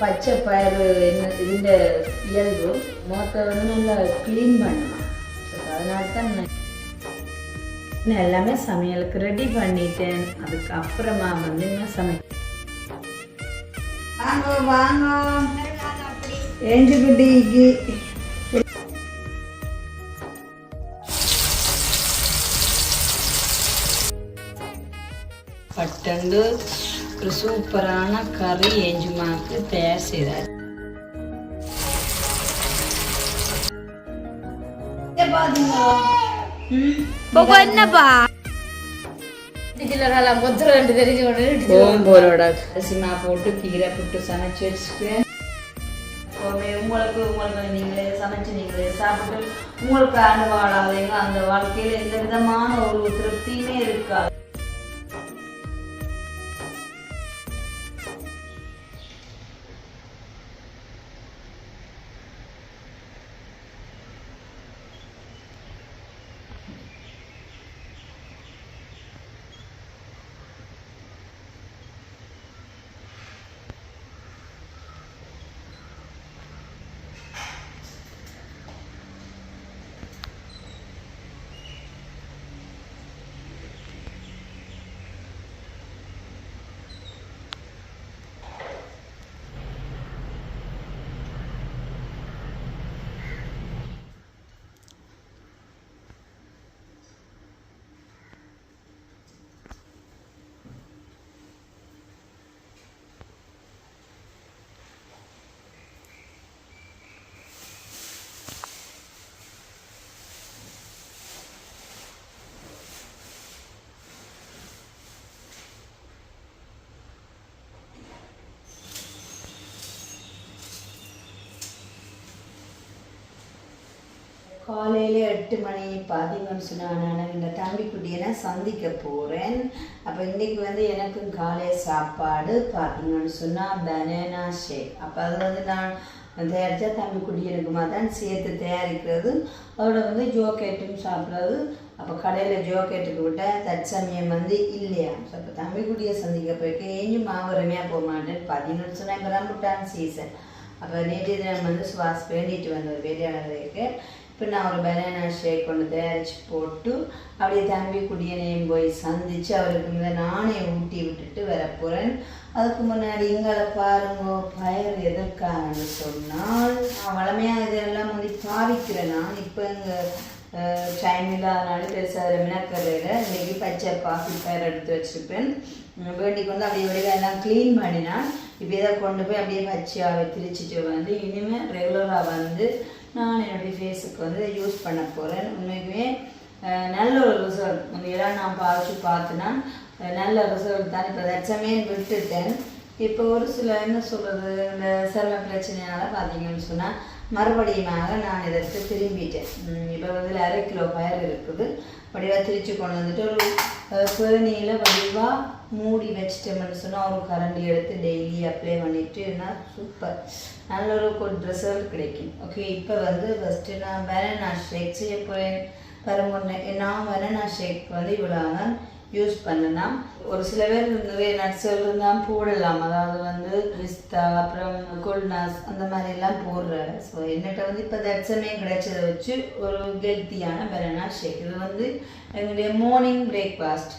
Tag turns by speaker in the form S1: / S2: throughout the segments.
S1: பச்சை பயிறு என்ன இதுண்ட இயல்பு முகத்தை வந்து நல்லா க்ளீன் பண்ணலாம் ஸோ அதனால தான் நான் நான் எல்லாமே சமையலுக்கு ரெடி பண்ணிட்டேன். அதுக்கப்புறமா வந்து நான் சமை வாங்க வாங்க. ஏஞ்சு குட்டிக்கு பட்டண்டு ஒரு சூப்பரான கறி ஏஞ்சுமாக்கு தயார் செய்தார்
S2: என்னப்பா
S1: ஓம்போலோட அரிசிமா போட்டு கீரை புட்டு சமைச்சு வச்சுக்கிறேன் உங்களுக்கு உங்களுக்கு நீங்களே சமைச்சு நீங்களே சாப்பிட்டு உங்களுக்கு அனுபவாடாதீங்க அந்த வாழ்க்கையில் எந்த விதமான ஒரு திருப்தியுமே இருக்காது காலையில் எட்டு மணி பார்த்தீங்கன்னு சொன்னாங்க நான் இந்த தம்பிக்குட்டியை நான் சந்திக்க போகிறேன் அப்போ இன்றைக்கி வந்து எனக்கும் காலை சாப்பாடு பார்த்தீங்கன்னு சொன்னால் பனானா ஷேக் அப்போ அது வந்து நான் தயாரித்தா தம்பிக்குட்டி தான் சேர்த்து தயாரிக்கிறது. அதோட வந்து ஜோக்கேட்டும் சாப்பிட்றது. அப்போ கடையில் ஜோக்கேட்டுக்கு விட்டால் தற்சமயம் வந்து இல்லையா ஸோ அப்போ தம்பிக்குட்டியை சந்திக்க போயிருக்கேன் ஏஞ்சும் மாவரமையாக போக மாட்டேன் பார்த்தீங்கன்னு சொன்னால் இப்போ ரம்புட்டான் சீசன் அப்போ நேற்று தினம் வந்து சுவாஸ் வேண்டிட்டு வந்த ஒரு வேலையாளருக்கு இப்போ நான் ஒரு பனானா ஷேக் கொண்டு தயாரித்து போட்டு அப்படியே தம்பி குடியனையும் போய் சந்தித்து அவருக்கு இந்த நானே ஊட்டி விட்டுட்டு வர போகிறேன் அதுக்கு முன்னாடி எங்களை பாருங்க பயிர் எதற்காகன்னு சொன்னால் நான் வளமையாக இதெல்லாம் வந்து பாவிக்கிறேன்? நான் இப்போ எங்கள் டைம் இல்லாதனால பெருசாக மினக்கரையில் இன்றைக்கி பச்சை காஃபி பயிர் எடுத்து வச்சுருப்பேன். வேண்டிக்கு வந்து அப்படியே வடிவம் எல்லாம் க்ளீன் பண்ணினான் இப்போ இதை கொண்டு போய் அப்படியே பச்சையாக திரிச்சிட்டு வந்து இனிமேல் ரெகுலராக வந்து நான் என்னுடைய ஃபேஸுக்கு வந்து யூஸ் பண்ண போகிறேன் உண்மைக்குமே நல்ல ஒரு ரிசல்ட் முந்தையெல்லாம் நான் பாவிச்சு பார்த்தேன்னா நல்ல ரிசல்ட் தான். இப்போ தச்சமே விட்டுட்டேன். இப்போ ஒரு சில என்ன சொல்கிறது இந்த சர்ம பிரச்சனையால் பார்த்தீங்கன்னு சொன்னால் மறுபடியுமாக நான் இதற்கு திரும்பிட்டேன். இப்போ வந்து அரை கிலோ பயிர் இருக்குது. வடிவாக திரிச்சு கொண்டு வந்துட்டு ஒரு பேணியில் வடிவாக மூடி வச்சிட்டோம்னு சொன்னால் ஒரு கரண்டி எடுத்து டெய்லி அப்ளை பண்ணிவிட்டு என்ன? சூப்பர் நல்ல ஒரு குட் ரிசல்ட் கிடைக்கும். ஓகே இப்போ வந்து ஃபஸ்ட்டு நான் பனானா ஷேக் செய்ய போகிறேன் பாருங்க நான் பனானா ஷேக் வந்து இவ்வளோ யூஸ் பண்ணலாம். ஒரு சில பேர் நிறைய நட்ஸ்கள் இருந்தால் போடலாம். அதாவது வந்து பிஸ்தா அப்புறம் கொல்நாஸ் அந்த மாதிரி எல்லாம் போடுற. ஸோ என்னட்ட வந்து இப்போ தட்சமே கிடைச்சதை வச்சு ஒரு ஹெல்த்தியான பனானா ஷேக் இது வந்து எங்களுடைய மார்னிங் பிரேக்ஃபாஸ்ட்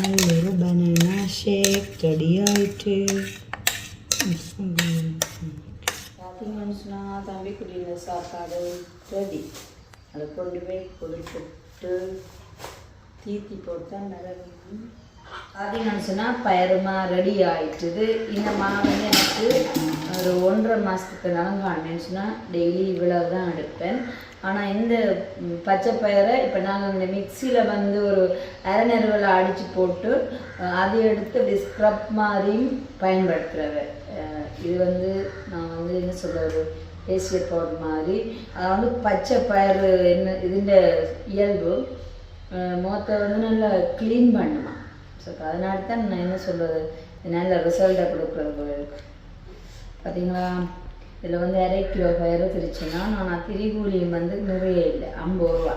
S1: நல்லொரு பனானா ஷேக் ரெடி ஆயிட்டு பார்த்தீங்கன்னு சொன்னால் தம்பி குடியில சாப்பாடு ரெடி அதை கொண்டு போய் கொடுத்துட்டு தீத்தி போட்டால் நல்லா பார்த்தீங்கன்னு சொன்னால் பயருமா ரெடி ஆயிட்டுது. இந்த மாவு எனக்கு ஒரு ஒன்றரை மாதத்துக்கு நலங்காண்டேன்னு சொன்னால் டெய்லி இவ்வளவு தான் எடுப்பேன். ஆனால் இந்த பச்சை பயிரை இப்போ நாங்கள் இந்த மிக்சியில் வந்து ஒரு அரை நெருவில் அடித்து போட்டு அதை எடுத்து அப்படி ஸ்க்ரப் மாதிரியும் பயன்படுத்துகிறவ இது வந்து நான் வந்து என்ன சொல்கிறது பவுடர் மாதிரி. அது வந்து பச்சை பயிறு என்ன இதுன்ற இயல்பு. முகத்தை வந்து நல்லா க்ளீன் பண்ணுமா. ஸோ அதனால தான் நான் என்ன சொல்கிறது நல்ல ரிசல்ட்டை கொடுக்குறது பார்த்தீங்களா இதில் வந்து அரை கிலோ பயிறு திரிச்சுன்னா நான் திரிகூலியும் வந்து நிறைய இல்லை ஐம்பது ரூபா.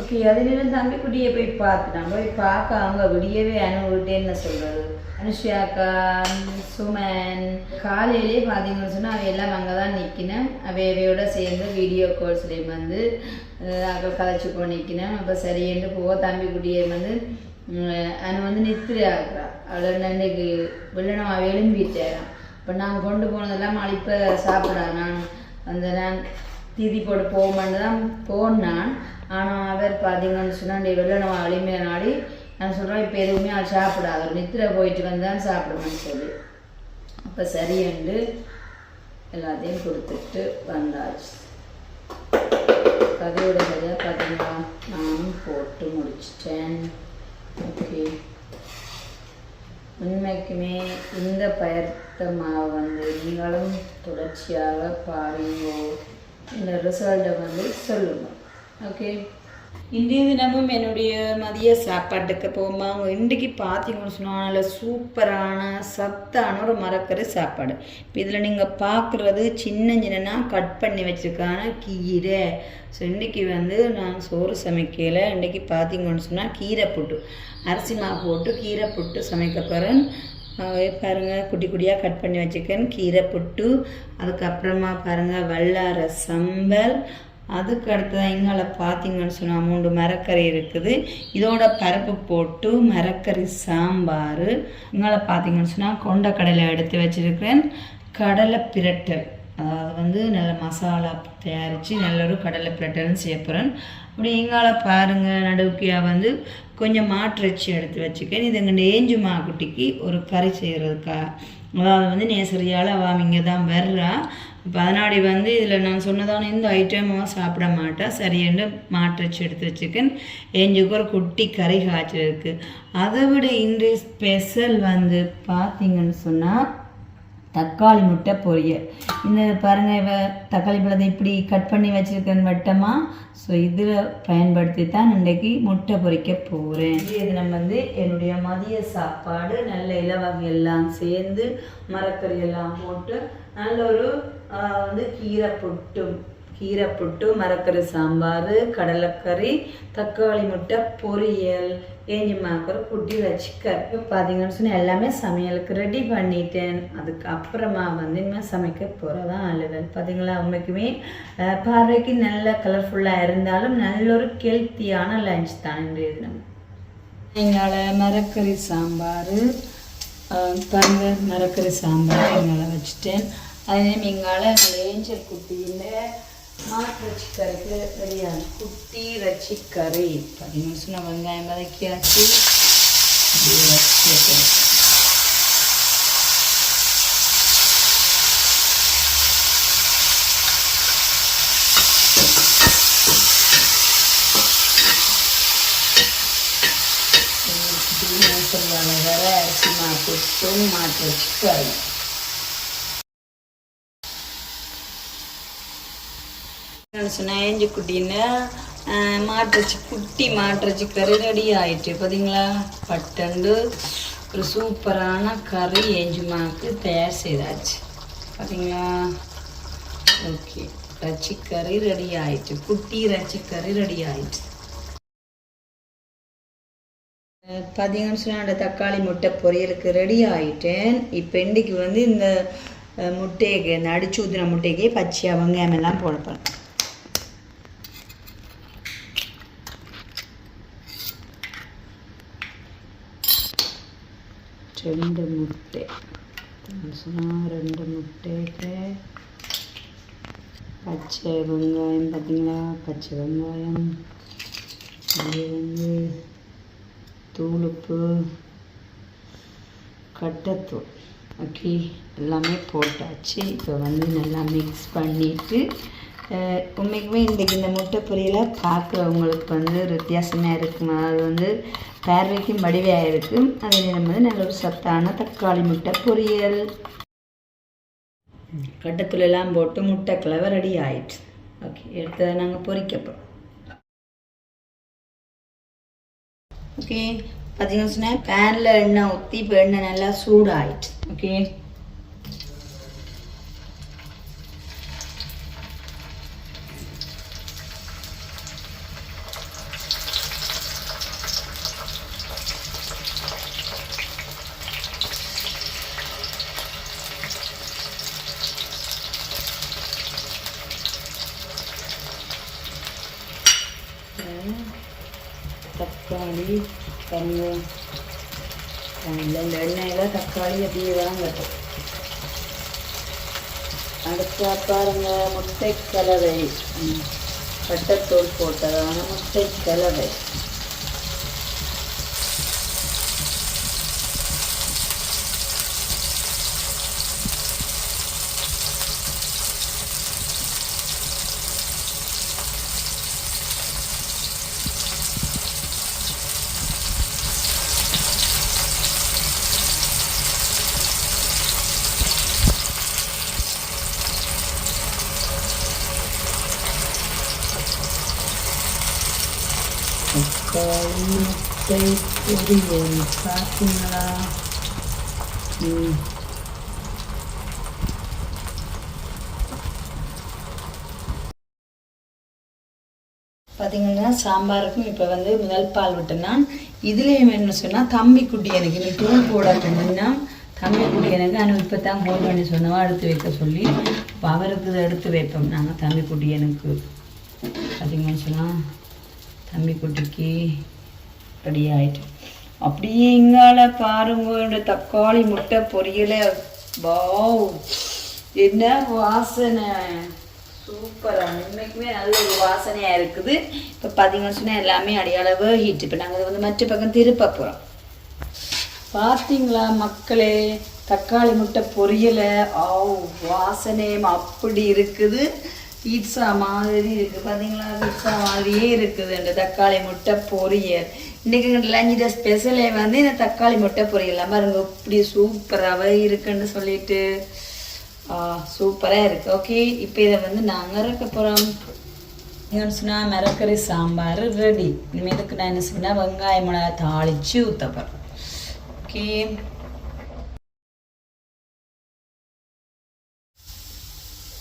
S1: ஓகே அதிலும் தம்பிக்குட்டியை போய் பார்த்துட்டான் போய் பார்க்க அவங்க விடியவே அனுபவிட்டே என்ன சொல்கிறது அனுஷியாக்கா சுமன் காலையிலே பார்த்தீங்கன்னு சொன்னால் அவை எல்லாம் அங்கே தான் நிற்கினேன் அவையோட சேர்ந்து வீடியோ கால்ஸ்லேயும் வந்து அக்கள் கதைச்சு போய் நிற்கினேன் அப்போ சரியென்று போக தம்பிக்குட்டியை வந்து அனு வந்து நித்திரை ஆக்குறா அவளை நன்றைக்கு வெள்ளனம் அவ எழும்பிட்டேன். இப்போ நான் கொண்டு போனதெல்லாம் அழிப்ப சாப்பிடா நான் அந்த நான் தீதி போட்டு போகமான்னு தான் போனான். ஆனால் அவர் பார்த்தீங்கன்னு சொன்னால் நம்ம அழிமையான நாடி நான் சொல்கிறேன் இப்போ எதுவுமே அது சாப்பிடாது. ஒரு நித்திரை போயிட்டு தான் சாப்பிடுவேன்னு சொல்லி. அப்போ சரியென்று எல்லாத்தையும் கொடுத்துட்டு வந்தாச்சு கதையோட கதையாக பார்த்தீங்களா நானும் போட்டு முடிச்சிட்டேன். ஓகே. உண்மைக்குமே இந்த பயத்தமாக மாவு வந்து நீங்களும் தொடர்ச்சியாக பாருங்கோ. இந்த ரிசல்ட்டை வந்து சொல்லுங்கள் ஓகே இன்றைய தினமும் என்னுடைய மதிய சாப்பாட்டுக்கு போகும்போது இன்றைக்கு பார்த்தீங்கன்னு சொன்னால் நல்ல சூப்பரான சத்தான ஒரு மரக்கறி சாப்பாடு. இப்போ இதில் நீங்கள் பார்க்குறது சின்ன சின்னனா கட் பண்ணி வச்சுருக்கான கீரை. ஸோ இன்றைக்கி வந்து நான் சோறு சமைக்கல. இன்றைக்கி பார்த்தீங்கன்னு சொன்னால் கீரை புட்டு. அரிசி மாவு போட்டு கீரை புட்டு சமைக்க போகிறேன் பாருங்கள் குட்டி குட்டியாக கட் பண்ணி வச்சுக்கேன் கீரை புட்டு அதுக்கப்புறமா பாருங்கள் வல்லார சம்பல். அதுக்கு அடுத்ததான் இங்கால பார்த்தீங்கன்னு சொன்னால் மூன்று மரக்கறி இருக்குது. இதோட பருப்பு போட்டு மரக்கறி சாம்பார். இங்கால பார்த்தீங்கன்னு சொன்னால் கொண்டக்கடலை எடுத்து வச்சுருக்கிறேன். கடலை பிரட்டல். அதாவது வந்து நல்ல மசாலா தயாரித்து நல்ல ஒரு கடலை பிரட்டல்னு செய்ய போகிறேன் அப்படி இங்கால பாருங்கள் நடுவுக்கியாக வந்து கொஞ்சம் மாற்றச்சி எடுத்து வச்சுக்கேன். இது எங்கள் ஏஞ்சு மாக்குட்டிக்கு ஒரு கறி செய்கிறதுக்கா அதாவது வந்து நேசரியால் அவள் இங்கே தான் வர்றா. இப்போ அதனாடி வந்து இதில் நான் சொன்னதான இந்த ஐட்டமும் சாப்பிட மாட்டா. சரியென்று மாட்டிறைச்சி எடுத்து வச்சுக்கேன். ஏஞ்சுக்கு ஒரு குட்டி கறி காய்ச்சல் இருக்குது அதை விட இன்றைய ஸ்பெஷல் வந்து பார்த்தீங்கன்னு சொன்னால் தக்காளி முட்டை பொரியல். இந்த பாருங்கள் இவ தக்காளி பழத்தை இப்படி கட் பண்ணி வச்சுருக்கேன் வட்டமாக ஸோ இதில் பயன்படுத்தி தான் இன்றைக்கி முட்டை பொரிக்க போகிறேன் இது நம்ம வந்து என்னுடைய மதிய சாப்பாடு. நல்ல இலவகை எல்லாம் சேர்ந்து மரக்கறி எல்லாம் போட்டு நல்ல ஒரு வந்து கீரை புட்டு கீரை புட்டு மரக்கறி சாம்பார் கடலைக்கறி தக்காளி முட்டை பொரியல். ஏஞ்சி ஒரு குட்டி வச்சுக்க. பார்த்தீங்கன்னு சொன்னால் எல்லாமே சமையலுக்கு ரெடி பண்ணிட்டேன். அதுக்கப்புறமா வந்து இனிமேல் சமைக்க போகிறதான் அலுவல் பார்த்தீங்களா உண்மைக்குமே பார்வைக்கு நல்ல கலர்ஃபுல்லாக இருந்தாலும் நல்ல ஒரு கெல்த்தியான லஞ்ச் தான் இன்றைய தினம். எங்களை மரக்கறி சாம்பார் பருங்க மரக்கறி சாம்பார் எங்களை வச்சுட்டேன். அதே எங்களால் ஏஞ்சல் குட்டியில் மாட்டு ரச்சிக்கறிக்கு ரெடியான குட்டி ரச்சிக்கறி பார்த்தீங்கன்னு சொன்னால் வெங்காயம் வதக்கியாச்சு அப்படியே வச்சுட்டு சொல்லுவாங்க வேற அரிசி மாட்டுட்டும் மாட்டு ரச்சிக்கறி சொன்னால் ஏஞ்சி குட்டின்னு. மாட்டுறச்சி குட்டி மாட்டுறச்சி கறி ரெடி ஆயிட்டு பார்த்தீங்களா பட்டண்டு ஒரு சூப்பரான கறி ஏஞ்சுமாக்கு தயார் செய்தாச்சு. பார்த்தீங்களா ஓகே ரச்சிக்கறி ரெடி ஆயிட்டு குட்டி ரச்சிக்கறி ரெடி ஆயிட்டு. பார்த்தீங்கன்னு சொன்னால் அந்த தக்காளி முட்டை பொரியலுக்கு ரெடி ஆயிட்டேன். இப்போ இன்றைக்கு வந்து இந்த முட்டைக்கு இந்த அடிச்சு ஊற்றின முட்டைக்கு பச்சையாக வெங்காயம் எல்லாம் போடப்போம் ரெண்டு முட்டை. சொன்னால் ரெண்டு முட்டைக்கு பச்சை வெங்காயம் பார்த்தீங்களா? பச்சை வெங்காயம் அது வந்து தூளுப்பு கட்டத்தூள். ஓகே எல்லாமே போட்டாச்சு. இப்போ வந்து நல்லா மிக்ஸ் பண்ணிவிட்டு உண்மைக்குமே இன்றைக்கி இந்த முட்டை பொரியலை பார்க்குறவங்களுக்கு வந்து ஒரு வித்தியாசமாக இருக்குமா? அது வந்து பார்வைக்கும் வடிவையாக இருக்கும் அதே நேரம் வந்து நல்ல ஒரு சத்தான தக்காளி முட்டை பொரியல் கட்டத்துலலாம் போட்டு முட்டை கிளவ ரெடி ஆயிடுச்சு. ஓகே எடுத்ததை நாங்கள் பொரிக்கப்போம் ஓகே பார்த்தீங்கன்னா சொன்னால் பேனில் எண்ணெய் ஊற்றி இப்போ எண்ணெய் நல்லா சூடாயிடுச்சு. ஓகே தக்காளி வெங்காயம் இந்த எண்ணெயில் தக்காளி அப்படியே வாங்கட்டும் அடுத்தா பாருங்க முட்டை கலவை ம், போட்டதான முட்டை கலவை தக்காளி எப்படி பார்த்தீங்களா ம் பார்த்தீங்கன்னா சாம்பாருக்கும் இப்போ வந்து முதல் பால் விட்டேன்னா. இதுலேயும் வேணும்னு சொன்னால் தம்பி குட்டி எனக்கு இந்த தூள் போடாட்டேன்னா தம்பி குட்டி எனக்கு ஆனால் இப்போ தான் ஃபோன் பண்ணி சொன்னவா எடுத்து வைக்க சொல்லி. இப்போ அவருக்கு இதை எடுத்து வைப்போம். நாங்கள் தம்பி குட்டி எனக்கு பார்த்தீங்கன்னு சொன்னால் தம்பி குட்டிக்கு ரெடி ஆயிட்டு அப்படியே இங்கால பாருங்க தக்காளி முட்டை பொரியலை. வாவ்! என்ன வாசனை! சூப்பராக உண்மைக்குமே நல்ல ஒரு வாசனையாக இருக்குது. இப்போ பார்த்தீங்கன்னு சொன்னால் எல்லாமே அடையாளவு ஹீட் இப்போ நாங்கள் வந்து மற்ற பக்கம் திருப்ப போகிறோம் பார்த்தீங்களா மக்களே? தக்காளி முட்டை பொரியலை. ஆ வாசனையும் அப்படி இருக்குது. பீட்சா மாதிரி இருக்குது பார்த்தீங்களா பீட்சா மாதிரியே இருக்குது. இந்த தக்காளி முட்டை பொரியல். இன்றைக்கி லஞ்சிட ஸ்பெஷலே வந்து இந்த தக்காளி முட்டை பொரியல். பாருங்க இப்படி சூப்பராகவே இருக்குன்னு சொல்லிட்டு. சூப்பராக இருக்குது ஓகே இப்போ இதை வந்து நாங்கள் இருக்க போகிறோம் என்னன்னு சொன்னால் மிரக்கறி சாம்பார் ரெடி இனிமேலுக்கு நான் என்ன சொன்னால் வெங்காயம் மிளகா தாளித்து ஊற்ற போகிறேன் ஓகே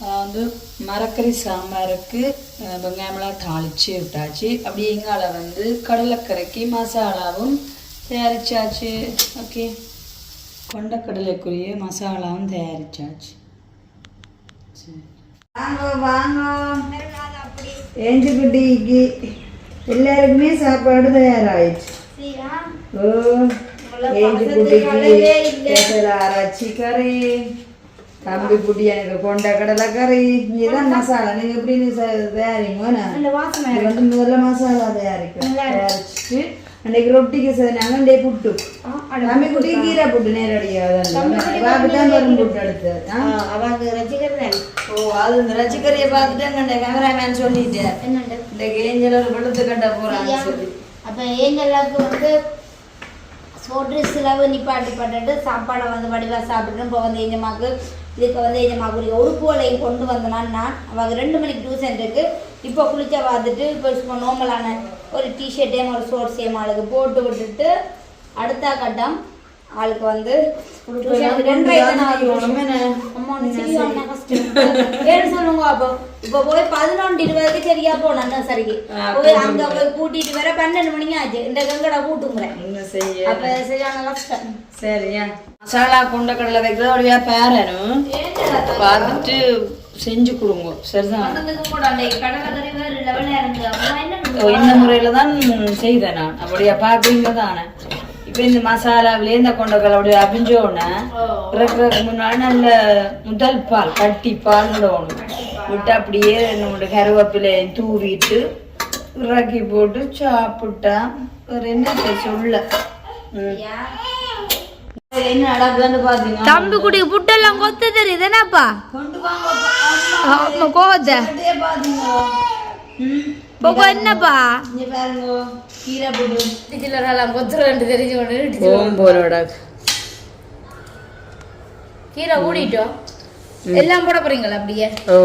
S1: வந்து மரக்கறி சாம்பாருக்கு அஹ், வெங்காயம் மிளகா தாளித்து விட்டாச்சு. அப்படி எங்கால வந்து கடலைக்கரைக்கு மசாலாவும் தயாரிச்சாச்சு. ஓகே. கொண்டக்கடலைக்குரிய மசாலாவும் தயாரிச்சாச்சு. வாங்க வாங்க. ஏஞ்சு குட்டிக்கு எல்லாருக்குமே சாப்பாடு தயாராயிடுச்சு. ஓ ஏஞ்சு குட்டிக்கு அரைச்சி கறி. தம்பி குட்டி எனக்கு கொண்ட கடலை கறி இதுதான் மசாலா நீங்க எப்படி தயாரிங்க வந்து முதல்ல மசாலா தயாரிக்கும் தயாரிச்சுட்டு அன்னைக்கு ரொட்டிக்கு செய்தாங்க அண்டே புட்டு தம்பி குட்டி கீரை புட்டு நேரடியாக தான் வரும் புட்டு எடுத்து?
S2: அவங்க ரசிகர்
S1: ஓ அது இந்த ரசிகரையை பார்த்துட்டு கேமராமேன்
S2: என்னண்டு
S1: இந்த ஏஞ்சல் ஒரு வெளுத்து கட்ட போறான்னு சொல்லி
S2: அப்ப ஏஞ்சல்லாவுக்கு வந்து சோற்று செலவு நிப்பாட்டி பட்டுட்டு சாப்பாடை வந்து வடிவாக சாப்பிட்டு இப்போ வந்து எஞ்சமாக்கு இதுக்கு வந்து எஞ்சமாக்குரிய உறுப்புகளையும் கொண்டு வந்தனான் நான். அவங்க ரெண்டு மணிக்கு டியூஷன் இருக்குது இப்போ குளிச்ச பார்த்துட்டு இப்போ சும்மா நார்மலான ஒரு டிஷர்ட்டையும் ஒரு ஷோர்ட்ஸையும் அவளுக்கு போட்டு விட்டுட்டு அடுத்த கட்டம் ஆளுக்கு வந்து சொல்லுங்க அப்போ. இப்போ போய் பதினொன்று இருபதுக்கு சரியா போனேன் சரிக்கு. போய் அங்க போய் கூட்டிட்டு வர பன்னெண்டு மணிக்கு ஆச்சு. இந்த கங்கடா கூட்டுங்கிறேன் அப்ப சரியான கஷ்டம்.
S1: சரியா மசாலா கொண்ட கடலை வைக்கிறது அப்படியே? பேரனும். பார்த்துட்டு செஞ்சு கொடுங்க. சரிதான். இந்த முறையில தான் செய்தேன் நான். அப்படியே? பார்க்குறீங்க தானே இப்போ இந்த மசாலாவிலே இந்த கொண்டக்கடலை அப்படியே அபிஞ்சோடனே இறக்குறதுக்கு முன்னாடி நல்ல முதல் பால் கட்டி பால் விடணும் விட்டு அப்படியே நம்மளோட கருவேப்பிலை தூவிட்டு இறக்கி போட்டு சாப்பிட்டா வேற என்ன சொல்ல
S2: தம்பி குடிக்கு புட்டெல்லாம் கொத்து தெரியுது என்னப்பா? கோவத்தை. போகோ என்னப்பா
S1: இங்க பாருங்க கீரை போட்டு
S2: சிலரெல்லாம் கொத்துறேன் தெரிஞ்சு கொண்டு
S1: ஓம்போரோட
S2: கீரை ஊடிட்டோம் எல்லாம் போட போறீங்களா அப்படியே
S1: ஓ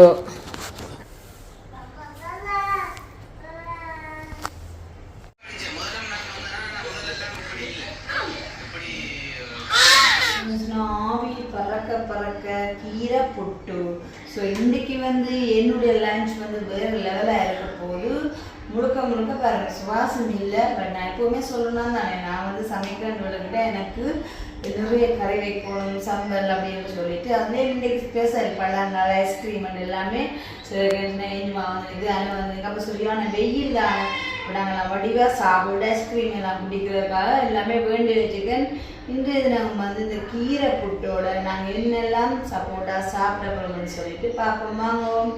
S1: ஆவி பறக்க பறக்க கீரை புட்டு ஸோ இன்னைக்கு வந்து என்னுடைய லஞ்ச் வந்து வேறு லெவலாக இருக்கிற போது முழுக்க முழுக்க பாருங்க சுவாசம் இல்லை. பட் நான் எப்போவுமே சொல்லணும் தானே நான் வந்து சமைக்கிறேன்னு விளக்கிட்ட எனக்கு நிறைய கறி வைக்கணும் சம்பல் அப்படின்னு சொல்லிட்டு அதுலேயே இன்றைக்கு ஸ்பெஷல் பழங்கள் ஐஸ்கிரீம் எல்லாமே இனிமா வந்து இது அது வந்து அப்போ சரியான வெயில் தானே. நாங்கள் வடிவாக சாப்பிட ஐஸ்கிரீம் எல்லாம் குடிக்கிறதுக்காக எல்லாமே வேண்டி வச்சுக்கேன் இது தினம் வந்து இந்த கீரை புட்டோட நாங்கள் என்னெல்லாம் சப்போர்ட்டாக சாப்பிட போகிறோம்னு சொல்லிட்டு பார்ப்போம். வாங்குவோம்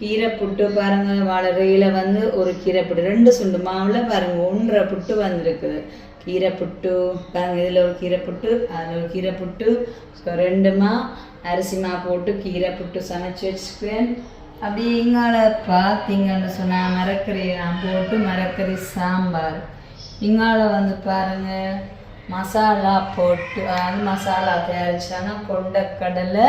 S1: கீரை புட்டு பாருங்க. வாழறையில வந்து ஒரு கீரை புட்டு. ரெண்டு சுண்டு மாவில் பாருங்க. ஒன்றரை புட்டு வந்திருக்குது. கீரை புட்டு. பாருங்க இதில் ஒரு கீரை புட்டு அதில் ஒரு கீரை புட்டு. ஸோ ரெண்டுமா அரிசி மா போட்டு கீரை புட்டு சமைச்சு வச்சுக்குவேன். அப்படி இங்கால பார்த்தீங்கன்னு சொன்னால் மரக்கறி நான் போட்டு மரக்கறி சாம்பார். இங்கால வந்து பாருங்கள் மசாலா போட்டு அது மசாலா தயாரிச்சானா கொண்டக்கடலை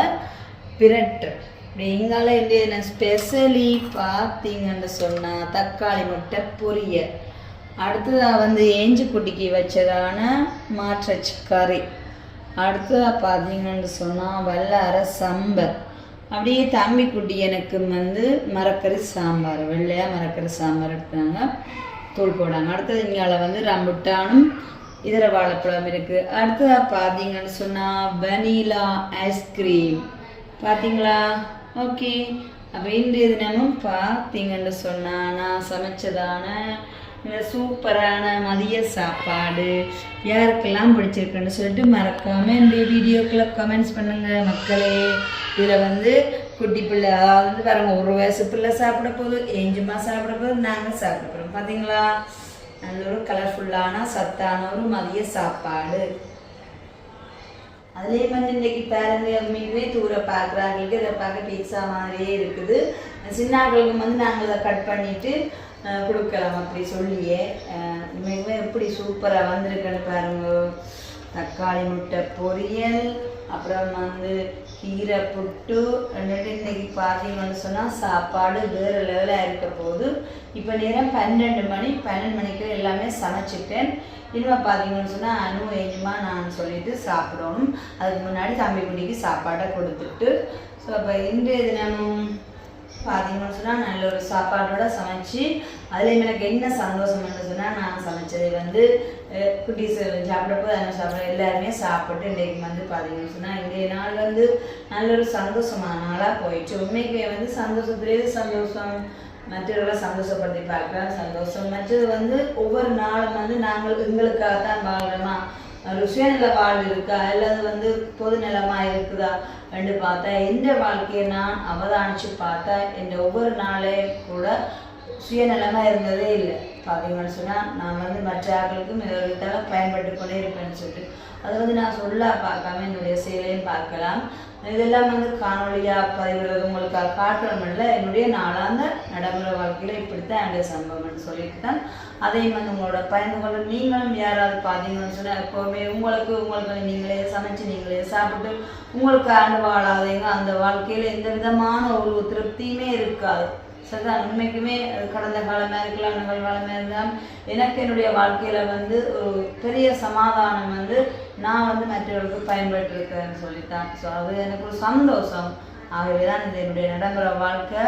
S1: பிரட்டு. இப்படி இங்கால என்ன ஸ்பெஷலி பார்த்தீங்கன்னு சொன்னால் தக்காளி முட்டை பொரியல் அடுத்ததாக வந்து ஏஞ்சி குட்டிக்கு வச்சதான மாற்றச்சி கறி. அடுத்ததாக பார்த்தீங்கன்னு சொன்னால் வல்லார சம்பல் அப்படியே தம்பி குட்டி எனக்கு வந்து மரக்கறி சாம்பார் வெள்ளையாக மரக்கறி சாம்பார் எடுத்தாங்க. தூள் போடாங்க அடுத்தது இங்கால வந்து ரம்புட்டானும் இதர வாழைப்பழம் இருக்குது அடுத்ததாக பார்த்தீங்கன்னு சொன்னால் வனிலா ஐஸ்கிரீம் பார்த்தீங்களா ஓகே. அப்போ இன்றைய தினமும் பார்த்தீங்கன்னு சொன்னால் நான் சமைச்சதான சூப்பரான மதிய சாப்பாடு யாருக்கெல்லாம் பிடிச்சிருக்குன்னு சொல்லிட்டு மறக்காமல் இந்த வீடியோக்குள்ள கமெண்ட்ஸ் பண்ணுங்கள் மக்களே. இதில் வந்து குட்டி பிள்ளை அதாவது வந்து பாருங்க ஒரு வயசு பிள்ளை சாப்பிட போகுது ஏஞ்சுமா சாப்பிட போதும் நாங்கள் சாப்பிட போகிறோம் பார்த்தீங்களா நல்ல ஒரு கலர்ஃபுல்லான சத்தான ஒரு மதிய சாப்பாடு. அதுலேயே வந்து இன்னைக்கு பாருங்க மீனே தூர பார்க்குறாங்களுக்கு இதை பார்க்க பீட்சா மாதிரியே இருக்குது. சின்னாக்களுக்கு வந்து நாங்கள் இதை கட் பண்ணிட்டு கொடுக்கலாம் அப்படி சொல்லியே. அஹ், எப்படி சூப்பராக வந்திருக்குன்னு பாருங்க. தக்காளி முட்டை பொரியல் அப்புறம் வந்து கீரை புட்டு ரெண்டு இன்னைக்கு பார்த்தீங்கன்னு சொன்னால் சாப்பாடு வேறு லெவலாக இருக்க போகுது இப்போ நேரம் பன்னெண்டு மணி பன்னெண்டு மணிக்கு எல்லாமே சமைச்சிட்டேன் இனிமே பார்த்தீங்கன்னு சொன்னால் அனு ஏஜுமா நான் சொல்லிட்டு சாப்பிடணும். அதுக்கு முன்னாடி தம்பி குடிக்கு சாப்பாடை கொடுத்துட்டு. ஸோ அப்போ இன்றைய தினமும் பார்த்தீங்கன்னு சொன்னால் நல்ல ஒரு சாப்பாடோட சமைச்சு அதுலேயும் எனக்கு என்ன சந்தோஷம்னு சொன்னால் நான் சமைச்சது வந்து குட்டீஸ் சாப்பிட்றப்போ அதை சாப்பிட எல்லாருமே சாப்பிட்டு இன்றைக்கு வந்து பார்த்தீங்கன்னு சொன்னால் இன்றைய நாள் வந்து நல்ல ஒரு சந்தோஷமான நாளாக போயிடுச்சு. உண்மைக்கு வந்து சந்தோஷத்துலேயே சந்தோஷம். மற்றவர்களை சந்தோஷப்படுத்தி பார்க்கலாம் சந்தோஷம். மற்றது வந்து ஒவ்வொரு நாளும் வந்து நாங்கள் எங்களுக்காக தான் வாழ்கிறோமா ஒரு சுயநல வாழ்வு இருக்கா? அல்லது வந்து பொது நிலமா இருக்குதா? என்று பார்த்தா எந்த வாழ்க்கையை நான் அவதானிச்சு பார்த்தா என் ஒவ்வொரு நாளே கூட சுயநலமா இருந்ததே இல்லை. பார்த்தீங்கன்னு சொன்னால் நான் வந்து மற்ற ஆக்களுக்கும் இவர்களுக்காக பயன்பட்டு கொண்டே இருப்பேன்னு சொல்லிட்டு. அது வந்து நான் சொல்ல பார்க்காம என்னுடைய செயலையும் பார்க்கலாம். இதெல்லாம் வந்து காணொலியாக பதிவிடுறது உங்களுக்காக காட்டணும்ல என்னுடைய நாளாந்த நடைமுறை வாழ்க்கையில் இப்படித்தான் என்னுடைய சம்பவம்னு சொல்லிட்டு தான் அதையும் வந்து உங்களோட பயந்து கொள்ள நீங்களும் யாராவது பார்த்தீங்கன்னு சொன்னால் எப்போவுமே உங்களுக்கு உங்களுக்கு நீங்களே சமைச்சு நீங்களே சாப்பிட்டு உங்களுக்கு ஆண்டு வாழாதீங்க. அந்த வாழ்க்கையில் எந்த விதமான ஒரு திருப்தியுமே இருக்காது. சரிதான் உண்மைக்குமே கடந்த காலமாக இருக்கலாம் நிகழ்காலமாக இருந்தால் எனக்கு என்னுடைய வாழ்க்கையில் வந்து ஒரு பெரிய சமாதானம் வந்து நான் வந்து மற்றவர்களுக்கு பயன்பட்டுருக்கேன்னு சொல்லித்தான். ஸோ அது எனக்கு ஒரு சந்தோஷம். ஆகவே தான் இது என்னுடைய நடைமுறை வாழ்க்கை.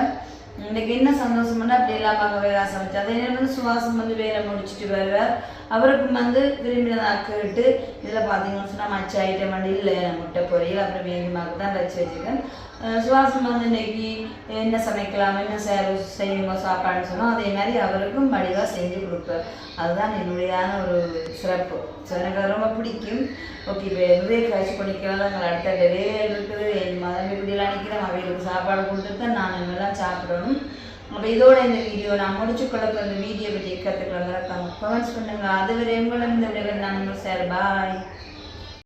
S1: இன்னைக்கு என்ன சந்தோஷம்னா அப்படி இல்லாமல் வேலை சமைச்சு அதே நேரம் வந்து சுவாசம் வந்து வேலை முடிச்சுட்டு வருவார். அவருக்கும் வந்து விரும்பினதாக கேட்டு இதில் பார்த்தீங்கன்னு சொன்னால் மச்ச ஐட்டம் வந்து இல்லை முட்டை பொரியல் அப்புறம் வேகமாக தான் வச்சு வச்சுருக்கேன். சுவாசம் வந்து இன்னைக்கு என்ன சமைக்கலாம் என்ன சே செய்யுங்க சாப்பாடுன்னு சொன்னோம். அதே மாதிரி அவருக்கும் மடிவாக செஞ்சு கொடுப்பேன். அதுதான் என்னுடையான ஒரு சிறப்பு. ஸோ எனக்கு ரொம்ப பிடிக்கும். ஓகே இப்போ எதுவே கழிச்சு பண்ணிக்கிறதா அடுத்த வேலையில் இருக்குது. என் மதம் இப்படிலாம் நிற்கிறேன். அவைகளுக்கு சாப்பாடு கொடுத்துருக்கேன் நான் இனிமேலாம் சாப்பிடணும். அப்போ இதோட இந்த வீடியோ நான் முடிச்சு கொள்ள இந்த வீடியோ பற்றி கற்றுக்கலாம் கமெண்ட்ஸ் அது அதுவரை உங்களும் இந்த விடைகள் நான் சார். பாய்